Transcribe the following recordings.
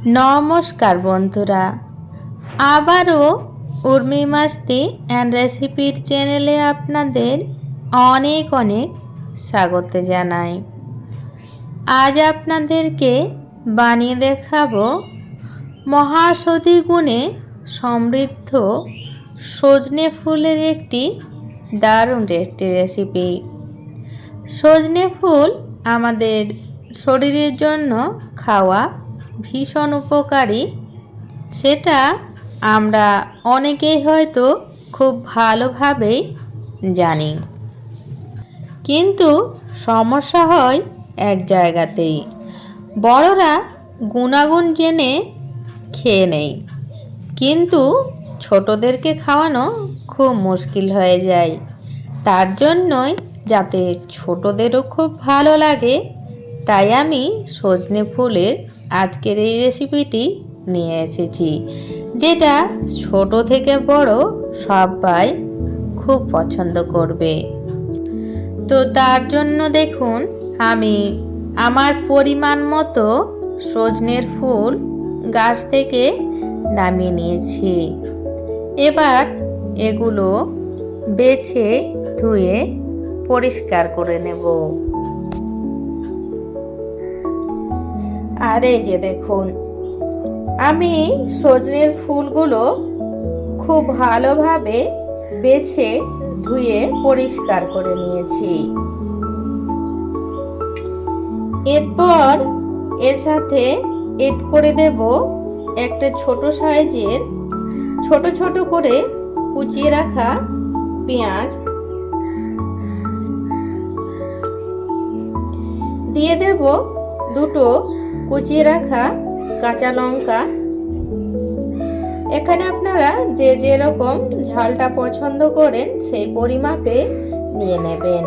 নমস্কার বন্ধুরা। আবারও উর্মি মাস্তি অ্যান্ড রেসিপির চ্যানেলে আপনাদের অনেক অনেক স্বাগত জানাই। আজ আপনাদেরকে বানিয়ে দেখাবো মহাসধি গুণে সমৃদ্ধ সজনে ফুলের একটি দারুণ টেস্টি রেসিপি সজনে ফুল আমাদের শরীরের জন্য খাওয়া ভীষণ উপকারী। সেটা আমরা অনেকেই হয়তো খুব ভালোভাবেই জানি। কিন্তু সমস্যা হয় এক জায়গাতেই। বড়রা গুণাগুণ জেনে খেয়ে নেই কিন্তু ছোটদেরকে খাওয়ানো খুব মুশকিল হয়ে যায়। তার জন্যই যাতে ছোটদেরও খুব ভালো লাগে, তাই আমি সজনে ফুলের আজকের এই রেসিপিটি নিয়ে এসেছি, যেটা ছোট থেকে বড় সবাই খুব পছন্দ করবে। তো তার জন্য দেখুন, আমি আমার পরিমাণ মতো সজনের ফুল গাছ থেকে নামিয়ে নিয়েছি। এবার এগুলো বেছে ধুয়ে পরিষ্কার করে নেব। আর এই যে দেখুন, আমি সজনের ফুলগুলো খুব ভালোভাবে বেছে ধুয়ে পরিষ্কার করে নিয়েছি। এরপর এর সাথে এড করে দেব একটা ছোট সাইজের, ছোট ছোট করে কুচিয়ে রাখা পেঁয়াজ। দিয়ে দেব দুটো কুচিয়ে রাখা কাঁচা লঙ্কা। এখানে আপনারা যে যেরকম ঝালটা পছন্দ করেন সেই পরিমাপে নিয়ে নেবেন।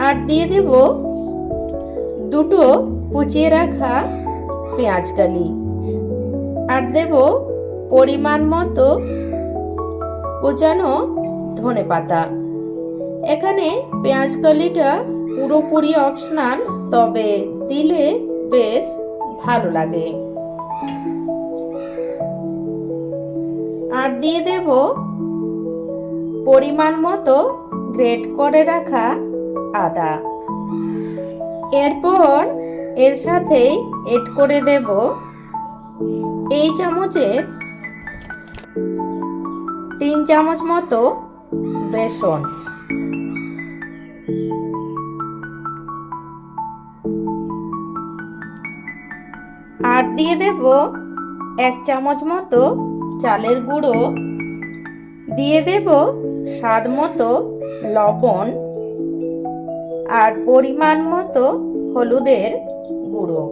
আর দিয়ে দেব দুটো কুচিয়ে রাখা পেঁয়াজ কালি। আর দেব পরিমাণ মতো কুচানো ধনে পাতা। এখানে পেঁয়াজকলিটা পুরোপুরি অপশনাল, তবে দিলে বেশ ভালো লাগে। আর দিয়ে দেব পরিমাণ মতো গ্রেট করে রাখা আদা। এরপর এর সাথেই এড করে দেব এই চামচের তিন চামচ মতো বেসন। দিয়ে দেব এক চামচ মতো চালের গুঁড়ো। দিয়ে দেব স্বাদ মতো লবণ আর পরিমাণ মতো হলুদের গুঁড়ো।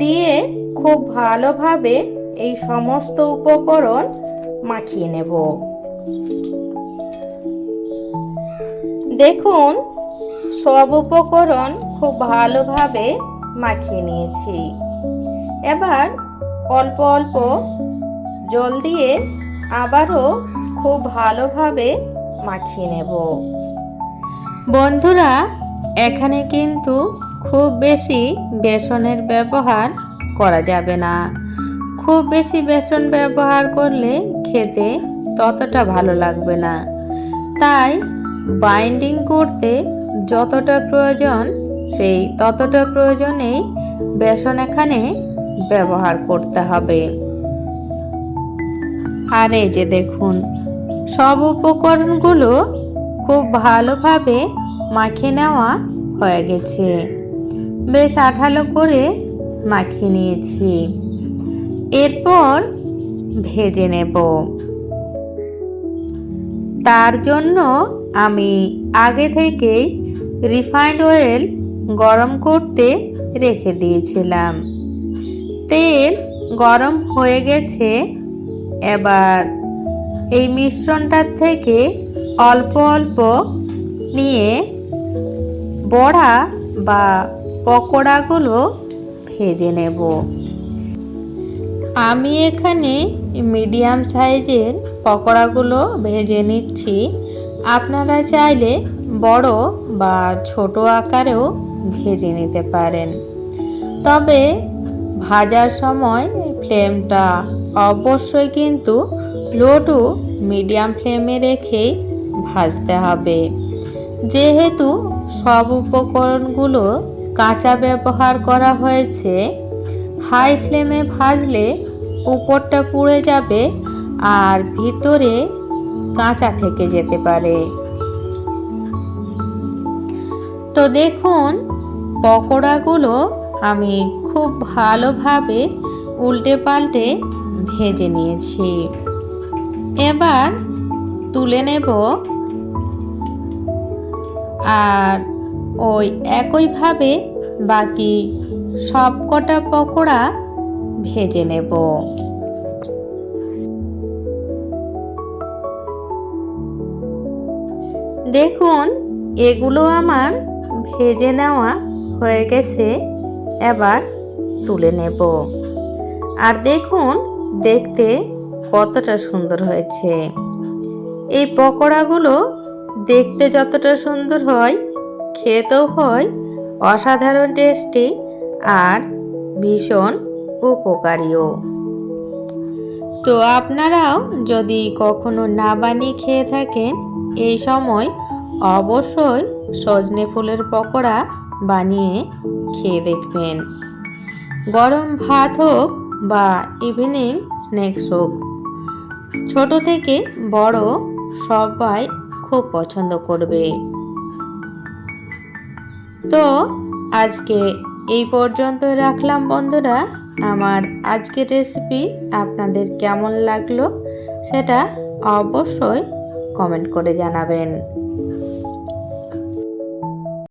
দিয়ে খুব ভালোভাবে এই সমস্ত উপকরণ মাখিয়ে নেব। দেখুন, সব উপকরণ খুব ভালোভাবে মাখিয়ে নিয়েছি। এবার অল্প অল্প জল দিয়ে আবারও খুব ভালোভাবে মাখিয়ে নেব। বন্ধুরা, এখানে কিন্তু খুব বেশি বেসনের ব্যবহার করা যাবে না। খুব বেশি বেসন ব্যবহার করলে খেতে ততটা ভালো লাগবে না। তাই বাইন্ডিং করতে যতটা প্রয়োজন সেই ততটা প্রয়োজনেই বেসন এখানে ব্যবহার করতে হবে। আর এই যে দেখুন, সব উপকরণগুলো খুব ভালোভাবে মাখিয়ে নেওয়া হয়ে গেছে। বেশ আঠালো করে মাখিয়ে নিয়েছি। এরপর ভেজে নেব। তার জন্য আমি আগে থেকেই রিফাইন্ড অয়েল গরম করতে রেখে দিয়েছিলাম। তেল গরম হয়ে গেছে। এবার এই মিশ্রণটার থেকে অল্প অল্প নিয়ে বড়া বা পকোড়াগুলো ভেজে নেব। আমি এখানে মিডিয়াম সাইজের পকোড়াগুলো ভেজে নিচ্ছি। আপনারা চাইলে বড় বা ছোট আকারেও ভেজে নিতে পারেন। তবে ভাজার সময় ফ্লেমটা অবশ্যই কিন্তু লো টু মিডিয়াম ফ্লেমে রেখেই ভাজতে হবে। যেহেতু সব উপকরণগুলো কাঁচা ব্যবহার করা হয়েছে, হাই ফ্লেমে ভাজলে উপরটা পুড়ে যাবে আর ভিতরে কাঁচা থেকে যেতে পারে। তো দেখুন, পকোড়াগুলো আমি খুব ভালোভাবে উল্টে পাল্টে ভেজে নিয়েছি। এবার তুলে নেব আর ওই একইভাবে বাকি সবকটা পকোড়া ভেজে নেব। দেখুন, এগুলো আমার ভেজে নেওয়া হয়ে গেছে, এবার তুলে নেব। আর দেখুন, দেখতে কতটা সুন্দর হয়েছে। এই পকোড়াগুলো দেখতে যতটা সুন্দর হয়, খেতেও হয়, অসাধারণ টেস্টি আর ভীষণ উপকারীও। তো আপনারাও যদি কখনো না বানিয়ে খেয়ে থাকেন, এই সময় অবশ্যই সজনে ফুলের পকোড়া বানিয়ে খেয়ে দেখবেন। গরম ভাত হোক বা ইভিনিং স্ন্যাক্স হোক, ছোট থেকে বড় সবাই খুব পছন্দ করবে। তো আজকে এই পর্যন্ত রাখলাম বন্ধুরা। আমার আজকের রেসিপি আপনাদের কেমন লাগল সেটা অবশ্যই কমেন্ট করে জানাবেন।